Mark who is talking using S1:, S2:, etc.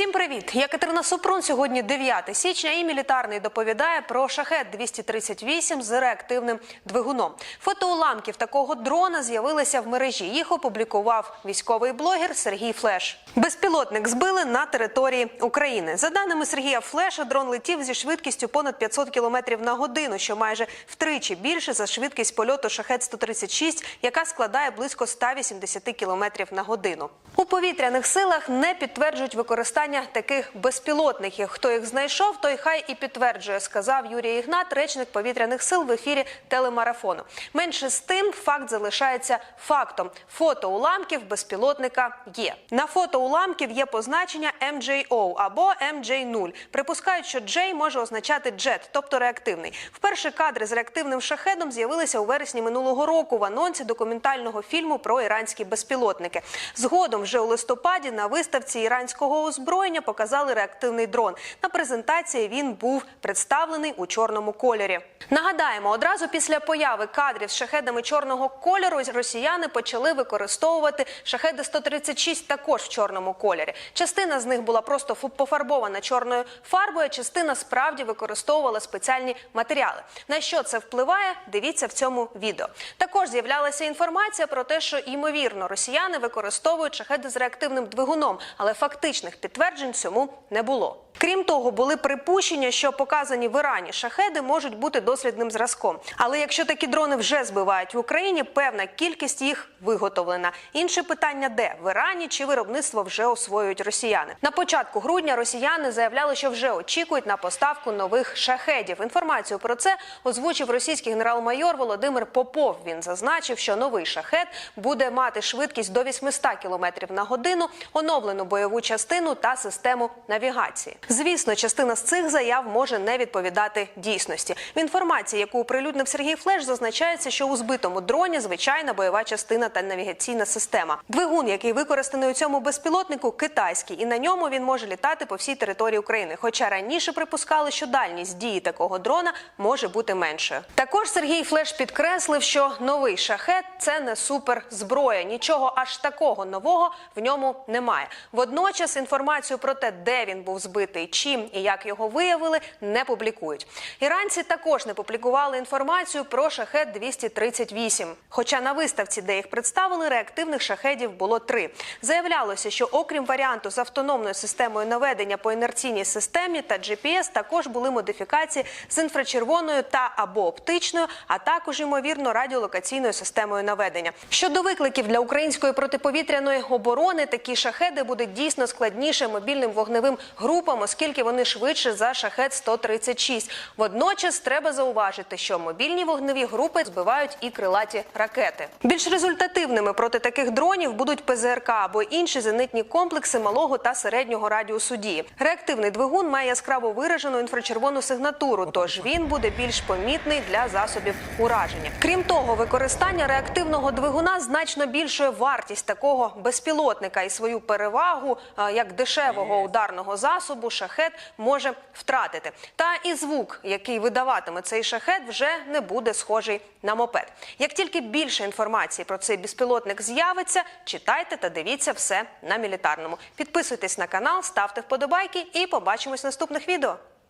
S1: Всім привіт! Я Катерина Супрун. Сьогодні 9 січня і мілітарний доповідає про шахет 238 з реактивним двигуном. Фото уламків такого дрона з'явилися в мережі. Їх опублікував військовий блогер Сергій Флеш. Безпілотник збили на території України. За даними Сергія Флеша, дрон летів зі швидкістю понад 500 км на годину, що майже втричі більше за швидкість польоту шахет 136 яка складає близько 180 км на годину. У повітряних силах не підтверджують використання таких безпілотників. Хто їх знайшов, той хай і підтверджує, сказав Юрій Ігнат, речник повітряних сил в ефірі телемарафону. Менше з тим, факт залишається фактом. Фото уламків безпілотника є. На фото уламків є позначення MJO або MJ0. Припускають, що J може означати джет, тобто реактивний. Вперше кадри з реактивним шахедом з'явилися у вересні минулого року в анонсі документального фільму про іранські безпілотники. Згодом вже у листопаді на виставці іранського озброєння показали реактивний дрон. На презентації він був представлений у чорному кольорі. Нагадаємо, одразу після появи кадрів з шахедами чорного кольору росіяни почали використовувати шахеди 136 також в чорному кольорі. Частина з них була просто пофарбована чорною фарбою, частина справді використовувала спеціальні матеріали. На що це впливає? Дивіться в цьому відео. Також з'являлася інформація про те, що ймовірно росіяни використовують шахеди з реактивним двигуном, але фактичних підтверджень цьому не було. Крім того, були припущення, що показані в Ірані шахеди можуть бути дослідним зразком. Але якщо такі дрони вже збивають в Україні, певна кількість їх виготовлена. Інше питання, де в Ірані чи виробництво вже освоюють росіяни. На початку грудня росіяни заявляли, що вже очікують на поставку нових шахедів. Інформацію про це озвучив російський генерал-майор Володимир Попов. Він зазначив, що новий шахет буде мати швидкість до 800 км на годину, оновлену бойову частину та систему навігації. Звісно, частина з цих заяв може не відповідати дійсності. В інформації, яку оприлюднив Сергій Флеш, зазначається, що у збитому дроні звичайна бойова частина та навігаційна система. Двигун, який використаний у цьому безпілотнику, китайський, і на ньому він може літати по всій території України. Хоча раніше припускали, що дальність дії такого дрона може бути меншою. Також Сергій Флеш підкреслив, що новий шахет це не суперзброя. Нічого аж такого нового в ньому немає. Водночас інформацію про те, де він був збитий, чим і як його виявили, не публікують. Іранці також не публікували інформацію про шахет 238 Хоча на виставці, де їх представили, реактивних шахедів було три. Заявлялося, що окрім варіанту з автономною системою наведення по інерційній системі та GPS, також були модифікації з інфрачервоною та або оптичною, а також ймовірно радіолокаційною системою наведення. Щодо викликів для української протиповітряної оборони, такі шахеди будуть дійсно складніше мобільним вогневим групам, оскільки вони швидше за шахет 136 Водночас треба зауважити, що мобільні вогневі групи збивають і крилаті ракети. Більш результативними проти таких дронів будуть ПЗРК або інші зенитні комплекси малого та середнього радіусу дії. Реактивний двигун має яскраво виражену інфрачервону сигнатуру, тож він буде більш помітний для засобів ураження. Крім того, використання реактивного двигуна значно більшує вартість такого безпілотника і свою перевагу як дешевого ударного засобу шахет може втратити. Та і звук, який видаватиме цей шахет, вже не буде схожий на мопед. Як тільки більше інформації про цей безпілотник з'явиться, читайте та дивіться все на мілітарному. Підписуйтесь на канал, ставте вподобайки і побачимось в наступних відео.